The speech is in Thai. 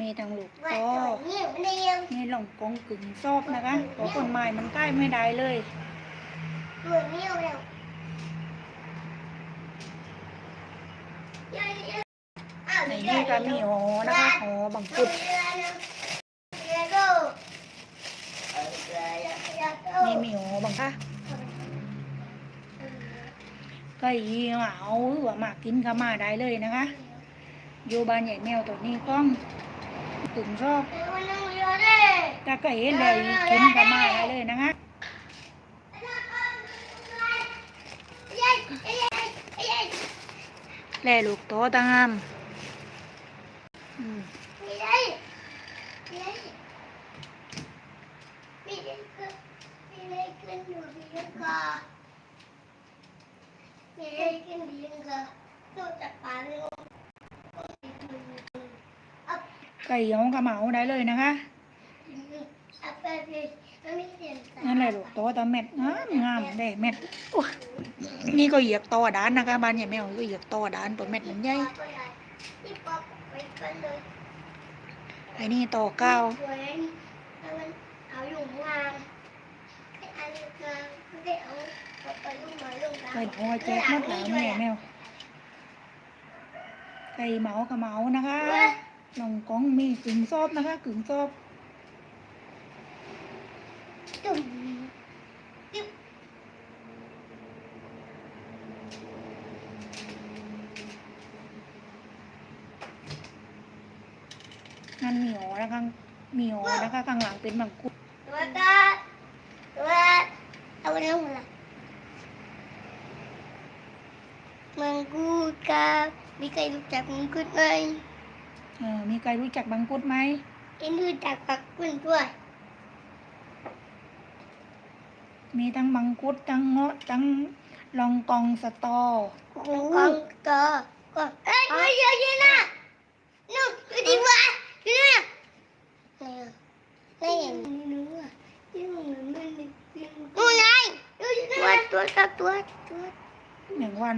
มีทั้งลูกว่าโตตัวนี้มันเรียงมีหลงกงกึ่งซอบนะคะเพราะคนใหม่มันใกล้ไม่ได้เลยตัวนี้เอาแล้วยังยังอ้าวในนี้ก็มีหอนะคะหอบังกุดเรือโลเรือเรือโลนี่มีหอบังคะก็ยีมาเอาว่ามากินก็มาได้เลยนะคะอยู่บ้านใหญ่แมวตัวนี้ก้อง กึ่งซอบมันนั่งเรือเลยถ้าก็เห็นเลยกินก็มาได้เลยนะคะแล่ลูกโตตามอืมยัยยัยมีเด็กก็มีเด็กกันอยู่มีเด็กก็มีเด็กกันดีก็ตัวจับปลาเลย ไก่ยองก็มาเอาได้เลยนะคะเอาไปเลยมันไม่เสียงนั่นแหละลูกโตตาเม็ดงามงามได้เม็ดอุ๊ยนี่ก็เหยียกโตด้านนะคะบ้านใหญ่แมวก็เหยียกโตด้านตัวเม็ดมันใหญ่ที่ป๊อปไปกันเลยไอ้นี่โตเก้าสวยแล้วมันเอาอยู่งานไอ้อันงานไม่ได้เอาเอาไปลูกน้อยลูกน้อยไก่หอแจกหมดแล้วแม่แมวไก่เหมาก็เหมานะคะ ลองกองมีกึ่งซอบนะคะ กึ่งซอบจุ่มจุ่มนั่นมีหอนะคะมีหอนะคะข้างหลังเป็นมังคุดตัวก็ตัวเอาเรื่องอะไรมังคุดกับมีใครรู้จักมังคุดไหม เออมีใครรู้จักบังคุดไหมเอ็นรู้จักปักกุนด้วย มีทั้งมังคุดทั้งเงาะทั้งลองกองสตอ กองก็ก็เอ้ยเฮ้ยเยอะเยอะนะนู่นดูดิวะดูนะนี่อย่างนี้นู้นที่มันเหมือนมันนู่นไงดูตัวตัวตัวตัวหนึ่งวัน